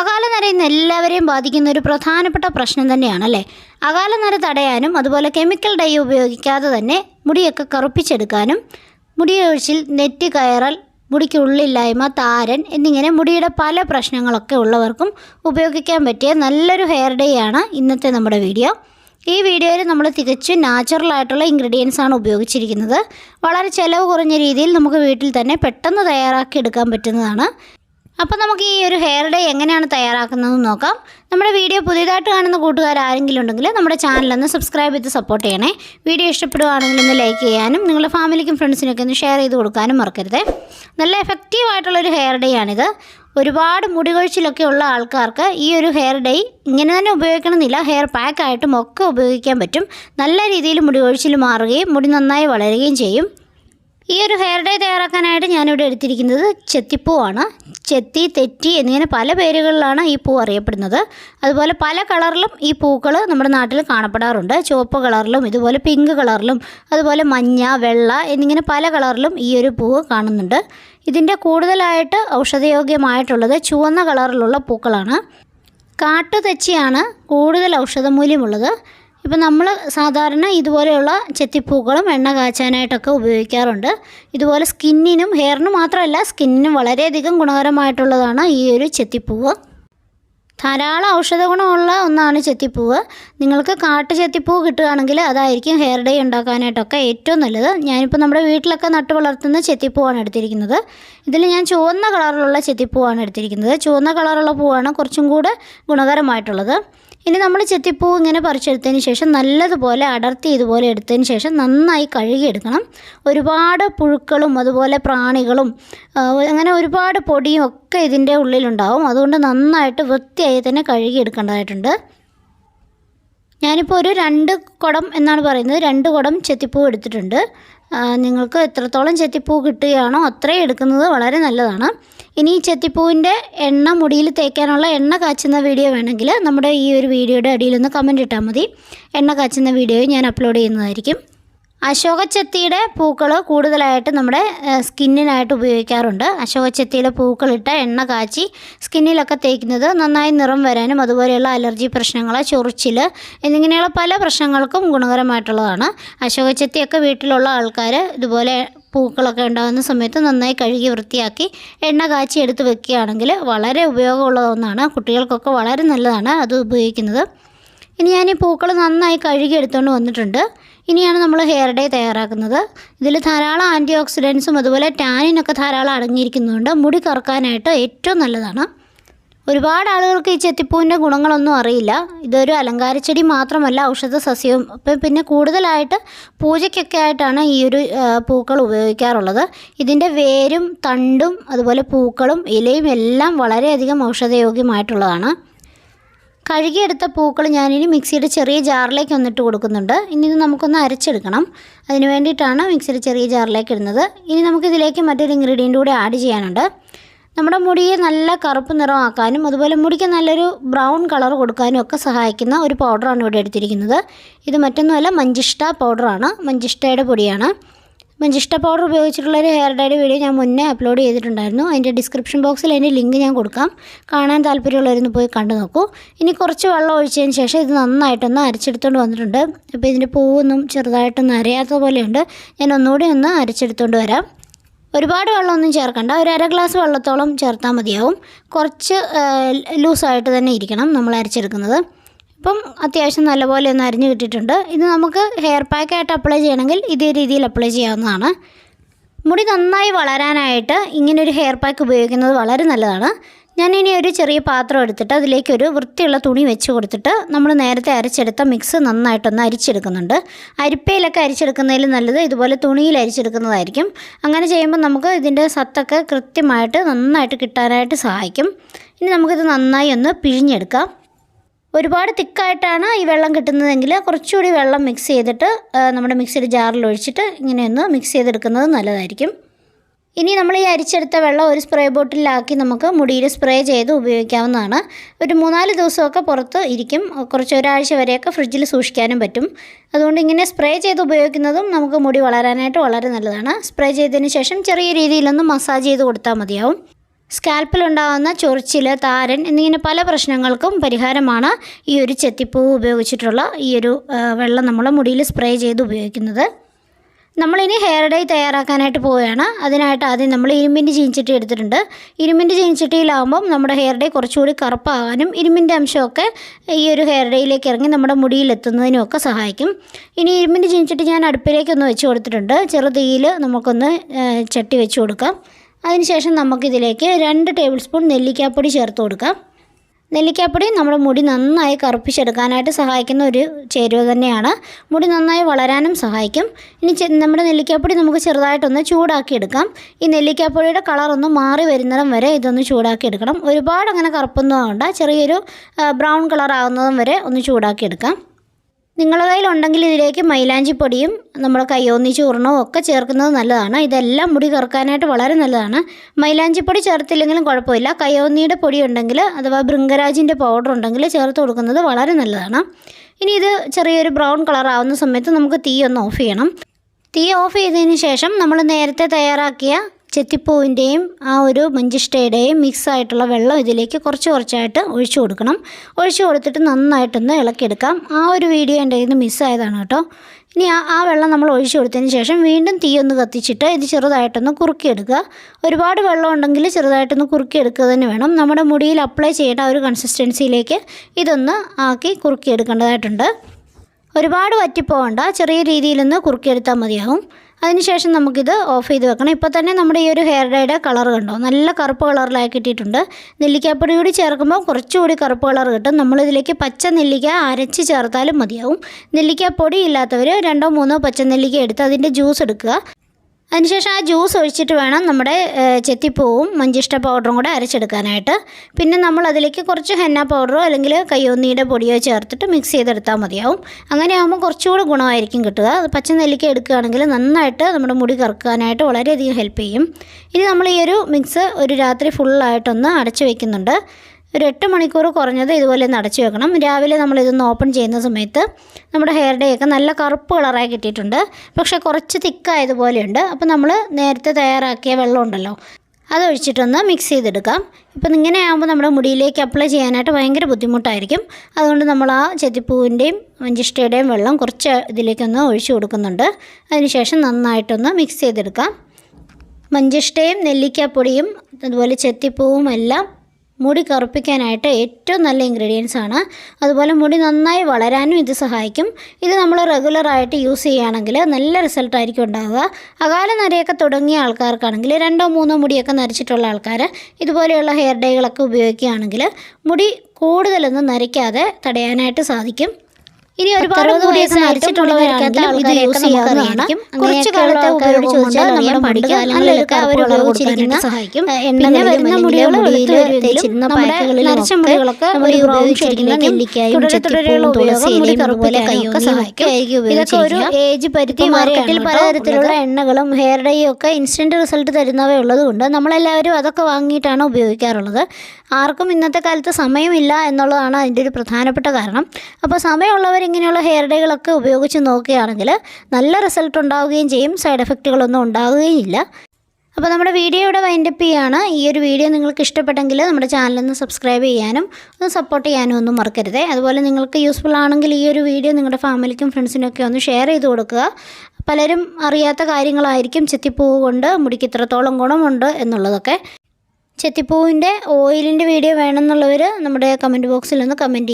അകാലനര ഇന്ന് എല്ലാവരെയും ബാധിക്കുന്ന ഒരു പ്രധാനപ്പെട്ട പ്രശ്നം തന്നെയാണ് അല്ലേ? അകാലനര തടയാനും അതുപോലെ കെമിക്കൽ ഡൈ ഉപയോഗിക്കാതെ തന്നെ മുടിയൊക്കെ കറുപ്പിച്ചെടുക്കാനും മുടിയൊഴിച്ചിൽ നെറ്റ് കയറൽ മുടിക്ക് ഉള്ളില്ലായ്മ താരൻ എന്നിങ്ങനെ മുടിയുടെ പല പ്രശ്നങ്ങളൊക്കെ ഉള്ളവർക്കും ഉപയോഗിക്കാൻ പറ്റിയ നല്ലൊരു ഹെയർ ഡേ ആണ് ഇന്നത്തെ നമ്മുടെ വീഡിയോ. ഈ വീഡിയോയിൽ നമ്മൾ തികച്ചും നാച്ചുറൽ ആയിട്ടുള്ള ഇൻഗ്രീഡിയൻസ് ആണ് ഉപയോഗിച്ചിരിക്കുന്നത്. വളരെ ചിലവ് കുറഞ്ഞ രീതിയിൽ നമുക്ക് വീട്ടിൽ തന്നെ പെട്ടെന്ന് തയ്യാറാക്കി എടുക്കാൻ പറ്റുന്നതാണ്. അപ്പോൾ നമുക്ക് ഈ ഒരു ഹെയർ ഡേ എങ്ങനെയാണ് തയ്യാറാക്കുന്നതെന്ന് നോക്കാം. നമ്മുടെ വീഡിയോ പുതിയതായിട്ട് കാണുന്ന കൂട്ടുകാർ ആരെങ്കിലും ഉണ്ടെങ്കിൽ നമ്മുടെ ചാനലൊന്ന് സബ്സ്ക്രൈബ് ചെയ്ത് സപ്പോർട്ട് ചെയ്യണേ. വീഡിയോ ഇഷ്ടപ്പെടുകയാണെങ്കിൽ ഒന്ന് ലൈക്ക് ചെയ്യാനും നിങ്ങളുടെ ഫാമിലിക്കും ഫ്രണ്ട്സിനൊക്കെ ഒന്ന് ഷെയർ ചെയ്ത് കൊടുക്കാനും മറക്കരുത്. നല്ല എഫക്റ്റീവ് ആയിട്ടുള്ളൊരു ഹെയർ ഡേ ആണിത്. ഒരുപാട് മുടി മുടികൊഴിച്ചിലൊക്കെ ഉള്ള ആൾക്കാർക്ക് ഈ ഒരു ഹെയർ ഡൈ ഇങ്ങനെ തന്നെ ഉപയോഗിക്കണമെന്നില്ല. ഹെയർ പാക്കായിട്ടും ഒക്കെ ഉപയോഗിക്കാൻ പറ്റും. നല്ല രീതിയിൽ മുടി മുടികൊഴിച്ചിൽ മാറുകയും മുടി നന്നായി വളരുകയും ചെയ്യും. ഈ ഒരു ഹെയർ ഡേ തയ്യാറാക്കാനായിട്ട് ഞാനിവിടെ എടുത്തിരിക്കുന്നത് ചെത്തിപ്പൂവാണ്. ചെത്തി തെറ്റി എന്നിങ്ങനെ പല പേരുകളിലാണ് ഈ പൂ അറിയപ്പെടുന്നത്. അതുപോലെ പല കളറിലും ഈ പൂക്കൾ നമ്മുടെ നാട്ടിൽ കാണപ്പെടാറുണ്ട്. ചുവപ്പ് കളറിലും ഇതുപോലെ പിങ്ക് കളറിലും അതുപോലെ മഞ്ഞ വെള്ള എന്നിങ്ങനെ പല കളറിലും ഈ ഒരു പൂവ് കാണുന്നുണ്ട്. ഇതിന്റെ കൂടുതലായിട്ട് ഔഷധയോഗ്യമായിട്ടുള്ളത് ചുവന്ന കളറിലുള്ള പൂക്കളാണ്. കാട്ടുതെച്ചിയാണ് കൂടുതൽ ഔഷധമൂല്യമുള്ളത്. ഇപ്പം നമ്മൾ സാധാരണ ഇതുപോലെയുള്ള ചെത്തിപ്പൂക്കളും എണ്ണ കാച്ചാനായിട്ടൊക്കെ ഉപയോഗിക്കാറുണ്ട്. ഇതുപോലെ സ്കിന്നിനും ഹെയറിനും മാത്രമല്ല സ്കിന്നിനും വളരെയധികം ഗുണകരമായിട്ടുള്ളതാണ് ഈ ഒരു ചെത്തിപ്പൂവ്. ധാരാളം ഔഷധ ഗുണമുള്ള ഒന്നാണ് ചെത്തിപ്പൂവ്. നിങ്ങൾക്ക് കാട്ടു ചെത്തിപ്പൂവ് കിട്ടുകയാണെങ്കിൽ അതായിരിക്കും ഹെയർ ഡേ ഉണ്ടാക്കാനായിട്ടൊക്കെ ഏറ്റവും നല്ലത്. ഞാനിപ്പോൾ നമ്മുടെ വീട്ടിലൊക്കെ നട്ടു വളർത്തുന്ന ചെത്തിപ്പൂവാണ് എടുത്തിരിക്കുന്നത്. ഇതിൽ ഞാൻ ചുവന്ന കളറിലുള്ള ചെത്തിപ്പൂവാണ് എടുത്തിരിക്കുന്നത്. ചുവന്ന കളറുള്ള പൂവാണ് കുറച്ചും കൂടെ ഗുണകരമായിട്ടുള്ളത്. ഇനി നമ്മൾ ചെത്തിപ്പൂ ഇങ്ങനെ പറിച്ചെടുത്തതിന് ശേഷം നല്ലതുപോലെ അടർത്തി ഇതുപോലെ എടുത്തതിന് ശേഷം നന്നായി കഴുകിയെടുക്കണം. ഒരുപാട് പുഴുക്കളും അതുപോലെ പ്രാണികളും അങ്ങനെ ഒരുപാട് പൊടിയും ഒക്കെ ഇതിന്റെ ഉള്ളിലുണ്ടാവും. അതുകൊണ്ട് നന്നായിട്ട് വൃത്തിയായി തന്നെ കഴുകിയെടുക്കേണ്ടതായിട്ടുണ്ട്. ഞാനിപ്പോൾ ഒരു രണ്ട് കുടം എന്നാണ് പറയുന്നത്. രണ്ട് കുടം ചെത്തിപ്പൂ എടുത്തിട്ടുണ്ട്. നിങ്ങൾക്ക് എത്രത്തോളം ചെത്തിപ്പൂ കിട്ടുകയാണോ അത്രയും എടുക്കുന്നത് വളരെ നല്ലതാണ്. ഇനി ഈ ചെത്തിപ്പൂവിന്റെ എണ്ണ മുടിയിൽ തേക്കാനുള്ള എണ്ണ കാച്ചുന്ന വീഡിയോ വേണമെങ്കിൽ നമ്മുടെ ഈ ഒരു വീഡിയോയുടെ അടിയിലൊന്ന് കമന്റ് ഇട്ടാൽ മതി. എണ്ണ കാച്ചുന്ന വീഡിയോ ഞാൻ അപ്ലോഡ് ചെയ്യുന്നതായിരിക്കും. അശോകച്ചെത്തിയുടെ പൂക്കൾ കൂടുതലായിട്ട് നമ്മുടെ സ്കിന്നിനായിട്ട് ഉപയോഗിക്കാറുണ്ട്. അശോകച്ചെത്തിയുടെ പൂക്കളിട്ട എണ്ണ കാച്ചി സ്കിന്നിലൊക്കെ തേക്കുന്നത് നന്നായി നിറം വരാനും അതുപോലെയുള്ള അലർജി പ്രശ്നങ്ങൾ ചൊറിച്ചിൽ എന്നിങ്ങനെയുള്ള പല പ്രശ്നങ്ങൾക്കും ഗുണകരമായിട്ടുള്ളതാണ്. അശോകച്ചെത്തിയൊക്കെ വീട്ടിലുള്ള ആൾക്കാർ ഇതുപോലെ പൂക്കളൊക്കെ ഉണ്ടാകുന്ന സമയത്ത് നന്നായി കഴുകി വൃത്തിയാക്കി എണ്ണ കാച്ചി എടുത്ത് വെക്കുകയാണെങ്കിൽ വളരെ ഉപയോഗമുള്ള ഒന്നാണ് കുട്ടികൾക്കൊക്കെ വളരെ നല്ലതാണ് അത് ഉപയോഗിക്കുന്നത്. ഇനി ഞാൻ ഈ പൂക്കൾ നന്നായി കഴുകി എടുത്തുകൊണ്ട് വന്നിട്ടുണ്ട്. ഇനിയാണ് നമ്മൾ ഹെയർ ഡേ തയ്യാറാക്കുന്നത്. ഇതിൽ ധാരാളം ആന്റി ഓക്സിഡൻസും അതുപോലെ ടാനിനൊക്കെ ധാരാളം അടങ്ങിയിരിക്കുന്നതുകൊണ്ട് മുടി കറക്കാനായിട്ട് ഏറ്റവും നല്ലതാണ്. ഒരുപാട് ആളുകൾക്ക് ഈ ചെത്തിപ്പൂവിന്റെ ഗുണങ്ങളൊന്നും അറിയില്ല. ഇതൊരു അലങ്കാര ചെടി മാത്രമല്ല ഔഷധ സസ്യവും. അപ്പം പിന്നെ കൂടുതലായിട്ട് പൂജയ്ക്കൊക്കെ ആയിട്ടാണ് ഈ ഒരു പൂക്കൾ ഉപയോഗിക്കാറുള്ളത്. ഇതിന്റെ വേരും തണ്ടും അതുപോലെ പൂക്കളും ഇലയും എല്ലാം വളരെയധികം ഔഷധയോഗ്യമായിട്ടുള്ളതാണ്. കഴുകിയെടുത്ത പൂക്കൾ ഞാനിനി മിക്സിയുടെ ചെറിയ ജാറിലേക്ക് ഒന്നിട്ട് കൊടുക്കുന്നുണ്ട്. ഇനി ഇത് നമുക്കൊന്ന് അരച്ചെടുക്കണം. അതിന് വേണ്ടിയിട്ടാണ് മിക്സിയുടെ ചെറിയ ജാറിലേക്ക് ഇടുന്നത്. ഇനി നമുക്കിതിലേക്ക് മറ്റൊരു ഇൻഗ്രീഡിയന്റ് കൂടി ആഡ് ചെയ്യാനുണ്ട്. നമ്മുടെ മുടിയെ നല്ല കറുപ്പ് നിറമാക്കാനും അതുപോലെ മുടിക്ക് നല്ലൊരു ബ്രൗൺ കളർ കൊടുക്കാനും ഒക്കെ സഹായിക്കുന്ന ഒരു പൗഡറാണ് ഇവിടെ എടുത്തിരിക്കുന്നത്. ഇത് മറ്റൊന്നുമല്ല മഞ്ചിഷ്ട പൗഡറാണ്. മഞ്ചിഷ്ടയുടെ പൊടിയാണ്. മഞ്ചിഷ്ട പൗഡർ ഉപയോഗിച്ചിട്ടുള്ള ഒരു ഹെയർ ഡൈയുടെ വീഡിയോ ഞാൻ മുന്നേ അപ്ലോഡ് ചെയ്തിട്ടുണ്ടായിരുന്നു. അതിന്റെ ഡിസ്ക്രിപ്ഷൻ ബോക്സിൽ അതിന്റെ ലിങ്ക് ഞാൻ കൊടുക്കാം. കാണാൻ താല്പര്യമുള്ളവരൊന്ന് പോയി കണ്ടു നോക്കൂ. ഇനി കുറച്ച് വെള്ളം ഒഴിച്ചതിന് ശേഷം ഇത് നന്നായിട്ടൊന്ന് അരച്ചെടുത്തുകൊണ്ട് വന്നിട്ടുണ്ട്. അപ്പോൾ ഇതിന്റെ പൂവൊന്നും ചെറുതായിട്ടൊന്നും അരയാത്ത പോലെയുണ്ട്. ഞാൻ ഒന്നുകൂടി ഒന്ന് അരച്ചെടുത്തുകൊണ്ട് വരാം. ഒരുപാട് വെള്ളമൊന്നും ചേർക്കണ്ട. ഒരു അര ഗ്ലാസ് വെള്ളത്തോളം ചേർത്താൽ മതിയാവും. കുറച്ച് ലൂസായിട്ട് തന്നെ ഇരിക്കണം നമ്മൾ അരച്ചെടുക്കുന്നത്. ഇപ്പം അത്യാവശ്യം നല്ലപോലെ ഒന്ന് അരിഞ്ഞ് കിട്ടിയിട്ടുണ്ട്. ഇത് നമുക്ക് ഹെയർ പാക്കായിട്ട് അപ്ലൈ ചെയ്യണമെങ്കിൽ ഇതേ രീതിയിൽ അപ്ലൈ ചെയ്യാവുന്നതാണ്. മുടി നന്നായി വളരാനായിട്ട് ഇങ്ങനൊരു ഹെയർ പാക്ക് ഉപയോഗിക്കുന്നത് വളരെ നല്ലതാണ്. ഞാൻ ഇനി ഒരു ചെറിയ പാത്രം എടുത്തിട്ട് അതിലേക്ക് ഒരു വൃത്തിയുള്ള തുണി വെച്ച് കൊടുത്തിട്ട് നമ്മൾ നേരത്തെ അരച്ചെടുത്ത മിക്സ് നന്നായിട്ടൊന്ന് അരിച്ചെടുക്കുന്നുണ്ട്. അരിപ്പയിലൊക്കെ അരിച്ചെടുക്കുന്നതിൽ നല്ലത് ഇതുപോലെ തുണിയിൽ അരിച്ചെടുക്കുന്നതായിരിക്കും. അങ്ങനെ ചെയ്യുമ്പോൾ നമുക്ക് ഇതിന്റെ സത്തൊക്കെ കൃത്യമായിട്ട് നന്നായിട്ട് കിട്ടാനായിട്ട് സഹായിക്കും. ഇനി നമുക്കിത് നന്നായി ഒന്ന് പിഴിഞ്ഞെടുക്കാം. ഒരുപാട് തിക്കായിട്ടാണ് ഈ വെള്ളം കിട്ടുന്നതെങ്കിൽ കുറച്ചുകൂടി വെള്ളം മിക്സ് ചെയ്തിട്ട് നമ്മുടെ മിക്സിയുടെ ജാറിൽ ഒഴിച്ചിട്ട് ഇങ്ങനെയൊന്ന് മിക്സ് ചെയ്തെടുക്കുന്നത് നല്ലതായിരിക്കും. ഇനി നമ്മൾ ഈ അരിച്ചെടുത്ത വെള്ളം ഒരു സ്പ്രേ ബോട്ടിലാക്കി നമുക്ക് മുടിയിൽ സ്പ്രേ ചെയ്ത് ഉപയോഗിക്കാവുന്നതാണ്. ഒരു മൂന്നാൽ ദിവസമൊക്കെ പുറത്ത് ഇരിക്കും. കുറച്ച് ഒരാഴ്ച വരെയൊക്കെ ഫ്രിഡ്ജിൽ സൂക്ഷിക്കാനും പറ്റും. അതുകൊണ്ട് ഇങ്ങനെ സ്പ്രേ ചെയ്ത് ഉപയോഗിക്കുന്നതും നമുക്ക് മുടി വളരാനായിട്ട് വളരെ നല്ലതാണ്. സ്പ്രേ ചെയ്തതിന് ശേഷം ചെറിയ രീതിയിലൊന്ന് മസാജ് ചെയ്ത് കൊടുത്താൽ മതിയാവും. സ്കാൽപ്പിലുണ്ടാകുന്ന ചൊറിച്ചിൽ താരൻ എന്നിങ്ങനെ പല പ്രശ്നങ്ങൾക്കും പരിഹാരമാണ് ഈ ഒരു ചെത്തിപ്പൂവ് ഉപയോഗിച്ചിട്ടുള്ള ഈ ഒരു വെള്ളം നമ്മൾ മുടിയിൽ സ്പ്രേ ചെയ്ത് ഉപയോഗിക്കുന്നത്. നമ്മളിനി ഹെയർ ഡൈ തയ്യാറാക്കാനായിട്ട് പോവുകയാണ്. അതിനായിട്ട് ആദ്യം നമ്മൾ ഇരുമ്പിന്റെ ചീൻചട്ടി എടുത്തിട്ടുണ്ട്. ഇരുമ്പിന്റെ ചീൻചട്ടിയിലാകുമ്പം നമ്മുടെ ഹെയർ ഡൈ കുറച്ചുകൂടി കറുപ്പാകാനും ഇരുമ്പിന്റെ അംശമൊക്കെ ഈ ഒരു ഹെയർ ഡൈയിലേക്ക് ഇറങ്ങി നമ്മുടെ മുടിയിലെത്തുന്നതിനും ഒക്കെ സഹായിക്കും. ഇനി ഇരുമ്പിന്റെ ചീൻചട്ടി ഞാൻ അടുപ്പിലേക്കൊന്ന് വെച്ച് കൊടുത്തിട്ടുണ്ട്. ചെറുതീയിൽ നമുക്കൊന്ന് ചട്ടി വെച്ച് കൊടുക്കാം. അതിനുശേഷം നമുക്കിതിലേക്ക് രണ്ട് ടേബിൾ സ്പൂൺ നെല്ലിക്കാപ്പൊടി ചേർത്ത് കൊടുക്കാം. നെല്ലിക്കാപ്പൊടി നമ്മുടെ മുടി നന്നായി കറുപ്പിച്ചെടുക്കാനായിട്ട് സഹായിക്കുന്ന ഒരു ചേരുവ തന്നെയാണ്. മുടി നന്നായി വളരാനും സഹായിക്കും. ഇനി നമ്മുടെ നെല്ലിക്കാപ്പൊടി നമുക്ക് ചെറുതായിട്ടൊന്ന് ചൂടാക്കി എടുക്കാം ഈ നെല്ലിക്കാപ്പൊടിയുടെ കളർ ഒന്ന് മാറി വരുന്നിടം വരെ ഇതൊന്ന് ചൂടാക്കി എടുക്കണം ഒരുപാട് അങ്ങനെ കറുപ്പൊന്നും ആവണ്ട. ചെറിയൊരു ബ്രൗൺ കളർ വരെ ഒന്ന് ചൂടാക്കി എടുക്കാം നിങ്ങളുടെ കയ്യിലുണ്ടെങ്കിൽ ഇതിലേക്ക് മൈലാഞ്ചിപ്പൊടിയും നമ്മുടെ കയ്യോന്നി ചൂർണവും ഒക്കെ ചേർക്കുന്നത് നല്ലതാണ്. ഇതെല്ലാം മുടി കറുക്കാനായിട്ട് വളരെ നല്ലതാണ്. മൈലാഞ്ചിപ്പൊടി ചേർത്തില്ലെങ്കിലും കുഴപ്പമില്ല. കയ്യോന്നിയുടെ പൊടി ഉണ്ടെങ്കിൽ അഥവാ ഭൃംഗരാജിന്റെ പൗഡർ ഉണ്ടെങ്കിൽ ചേർത്ത് കൊടുക്കുന്നത് വളരെ നല്ലതാണ്. ഇനി ഇത് ചെറിയൊരു ബ്രൗൺ കളർ ആവുന്ന സമയത്ത് നമുക്ക് തീ ഒന്ന് ഓഫ് ചെയ്യണം. തീ ഓഫ് ചെയ്തതിന് ശേഷം നമ്മൾ നേരത്തെ തയ്യാറാക്കിയ ചെത്തിപ്പൂവിന്റെയും ആ ഒരു മഞ്ചിഷ്ടയുടെയും മിക്സ് ആയിട്ടുള്ള വെള്ളം ഇതിലേക്ക് കുറച്ച് കുറച്ചായിട്ട് ഒഴിച്ചു കൊടുക്കണം. ഒഴിച്ചു കൊടുത്തിട്ട് നന്നായിട്ടൊന്ന് ഇളക്കിയെടുക്കാം. ആ ഒരു വീഡിയോ എന്റെ കയ്യിൽ മിസ്സായതാണ് കേട്ടോ. ഇനി ആ ആ വെള്ളം നമ്മൾ ഒഴിച്ചു കൊടുത്തതിന് ശേഷം വീണ്ടും തീ ഒന്ന് കത്തിച്ചിട്ട് ഇത് ചെറുതായിട്ടൊന്ന് കുറുക്കിയെടുക്കുക. ഒരുപാട് വെള്ളം ഉണ്ടെങ്കിൽ ചെറുതായിട്ടൊന്ന് കുറുക്കിയെടുക്കുക തന്നെ വേണം. നമ്മുടെ മുടിയിൽ അപ്ലൈ ചെയ്യേണ്ട ആ ഒരു കൺസിസ്റ്റൻസിയിലേക്ക് ഇതൊന്ന് ആക്കി കുറുക്കിയെടുക്കേണ്ടതായിട്ടുണ്ട്. ഒരുപാട് വറ്റിപ്പോകണ്ട ചെറിയ രീതിയിലൊന്ന് കുറുക്കിയെടുത്താൽ മതിയാവും. അതിനുശേഷം നമുക്കിത് ഓഫ് ചെയ്ത് വെക്കണം. ഇപ്പോൾ തന്നെ നമ്മുടെ ഈ ഒരു ഹെയർ ഡൈയുടെ കളർ കണ്ടോ? നല്ല കറുപ്പ് കളറിലായി കിട്ടിയിട്ടുണ്ട്. നെല്ലിക്കാപ്പൊടി കൂടി ചേർക്കുമ്പോൾ കുറച്ചുകൂടി കറുപ്പ് കളർ കിട്ടും. നമ്മളിതിലേക്ക് പച്ച നെല്ലിക്ക അരച്ച് ചേർത്താലും മതിയാവും. നെല്ലിക്കാപ്പൊടി ഇല്ലാത്തവർ രണ്ടോ മൂന്നോ പച്ച നെല്ലിക്ക എടുത്ത് അതിന്റെ ജ്യൂസ് എടുക്കുക. അതിനുശേഷം ആ ജ്യൂസ് ഒഴിച്ചിട്ട് വേണം നമ്മുടെ ചെത്തിപ്പൂവും മഞ്ചിഷ്ട പൗഡറും കൂടെ അരച്ചെടുക്കാനായിട്ട്. പിന്നെ നമ്മൾ അതിലേക്ക് കുറച്ച് ഹെന്ന പൗഡറോ അല്ലെങ്കിൽ കയ്യൊന്നിയുടെ പൊടിയോ ചേർത്തിട്ട് മിക്സ് ചെയ്തെടുത്താൽ മതിയാവും. അങ്ങനെ ആകുമ്പോൾ കുറച്ചുകൂടി ഗുണമായിരിക്കും കിട്ടുക. അത് പച്ച നെല്ലിക്ക എടുക്കുകയാണെങ്കിൽ നന്നായിട്ട് നമ്മുടെ മുടി കറക്കാനായിട്ട് വളരെയധികം ഹെൽപ്പ് ചെയ്യും. ഇനി നമ്മൾ ഈ ഒരു മിക്സ് ഒരു രാത്രി ഫുള്ളായിട്ടൊന്ന് അടച്ചു വയ്ക്കുന്നുണ്ട് ഒരു എട്ട് മണിക്കൂർ കുറഞ്ഞത് ഇതുപോലെ ഒന്ന് അടച്ചു വെക്കണം. രാവിലെ നമ്മൾ ഇതൊന്ന് ഓപ്പൺ ചെയ്യുന്ന സമയത്ത് നമ്മുടെ ഹെയർ ഡേ ഒക്കെ നല്ല കറുപ്പ് കളറായി കിട്ടിയിട്ടുണ്ട്. പക്ഷേ കുറച്ച് തിക്കായതുപോലെയുണ്ട് അപ്പോൾ നമ്മൾ നേരത്തെ തയ്യാറാക്കിയ വെള്ളമുണ്ടല്ലോ അതൊഴിച്ചിട്ടൊന്ന് മിക്സ് ചെയ്തെടുക്കാം. ഇപ്പം ഇങ്ങനെ ആകുമ്പോൾ നമ്മുടെ മുടിയിലേക്ക് അപ്ലൈ ചെയ്യാനായിട്ട് ഭയങ്കര ബുദ്ധിമുട്ടായിരിക്കും. അതുകൊണ്ട് നമ്മൾ ആ ചെത്തിപ്പൂവിന്റെയും മഞ്ചിഷ്ടയുടെയും വെള്ളം കുറച്ച് ഇതിലേക്കൊന്ന് ഒഴിച്ചു കൊടുക്കുന്നുണ്ട്. അതിനുശേഷം നന്നായിട്ടൊന്ന് മിക്സ് ചെയ്തെടുക്കാം. മഞ്ചിഷ്ടയും നെല്ലിക്കാപ്പൊടിയും അതുപോലെ ചെത്തിപ്പൂവും എല്ലാം മുടി കറുപ്പിക്കാനായിട്ട് ഏറ്റവും നല്ല ഇൻഗ്രീഡിയൻസ് ആണ്. അതുപോലെ മുടി നന്നായി വളരാനും ഇത് സഹായിക്കും. ഇത് നമ്മൾ റെഗുലറായിട്ട് യൂസ് ചെയ്യുകയാണെങ്കിൽ നല്ല റിസൾട്ടായിരിക്കും ഉണ്ടാവുക. അകാല നരയൊക്കെ തുടങ്ങിയ ആൾക്കാർക്കാണെങ്കിൽ രണ്ടോ മൂന്നോ മുടിയൊക്കെ നരച്ചിട്ടുള്ള ആൾക്കാർ ഇതുപോലെയുള്ള ഹെയർ ഡൈകളൊക്കെ ഉപയോഗിക്കുകയാണെങ്കിൽ മുടി കൂടുതലൊന്നും നരയ്ക്കാതെ തടയാനായിട്ട് സാധിക്കും. ഇനി ഒരുപാട് ഇത് യൂസ് ചെയ്യാവുന്നതാണ്. കുറച്ച് കാലത്തെ ഉപയോഗം ചോദിച്ചാൽ നമ്മുടെ അവർ ഉപയോഗിച്ചിരിക്കുന്ന സഹായിക്കും. പിന്നെ വരുന്ന മുടികൾ വെളുത്ത് നരച്ച മുടികളൊക്കെ ഉപയോഗിച്ചിരിക്കുന്ന നെല്ലിക്കായും സഹായിക്കും. ഇതൊക്കെ ഒരു ഏജ് പരിധി മാർക്കറ്റിൽ മാർക്കറ്റിൽ പലതരത്തിലുള്ള എണ്ണകളും ഹെയർ ഡൈയും ഒക്കെ ഇൻസ്റ്റന്റ് റിസൾട്ട് തരുന്നവ ഉള്ളതുകൊണ്ട് നമ്മളെല്ലാവരും അതൊക്കെ വാങ്ങിയിട്ടാണ് ഉപയോഗിക്കാറുള്ളത്. ആർക്കും ഇന്നത്തെ കാലത്ത് സമയമില്ല എന്നുള്ളതാണ് അതിന്റെ ഒരു പ്രധാനപ്പെട്ട കാരണം. അപ്പോൾ സമയമുള്ളവർ ഇങ്ങനെയുള്ള ഹെയർ ഡൈകളൊക്കെ ഉപയോഗിച്ച് നോക്കുകയാണെങ്കിൽ നല്ല റിസൾട്ട് ഉണ്ടാവുകയും ചെയ്യും. സൈഡ് എഫക്റ്റുകളൊന്നും ഉണ്ടാവുകയും ഇല്ല അപ്പോൾ നമ്മുടെ വീഡിയോ വീഡിയോയുടെ വൈൻഡപ്പ് ചെയ്യാണ്. ഈ ഒരു വീഡിയോ നിങ്ങൾക്ക് ഇഷ്ടപ്പെട്ടെങ്കിൽ നമ്മുടെ ചാനലൊന്ന് സബ്സ്ക്രൈബ് ചെയ്യാനും ഒന്ന് സപ്പോർട്ട് ചെയ്യാനും ഒന്നും മറക്കരുത്. അതുപോലെ നിങ്ങൾക്ക് യൂസ്ഫുൾ ആണെങ്കിൽ ഈ ഒരു വീഡിയോ നിങ്ങളുടെ ഫാമിലിക്കും ഫ്രണ്ട്സിനൊക്കെ ഒന്ന് ഷെയർ ചെയ്ത് കൊടുക്കുക. പലരും അറിയാത്ത കാര്യങ്ങളായിരിക്കും ചെത്തിപ്പൂവ് കൊണ്ട് മുടിക്ക് ഇത്രത്തോളം ഗുണമുണ്ട് എന്നുള്ളതൊക്കെ. ചെത്തിപ്പൂവിന്റെ ഓയിലിന്റെ വീഡിയോ വേണമെന്നുള്ളവർ നമ്മുടെ കമന്റ് ബോക്സിൽ ഒന്ന് കമന്റ്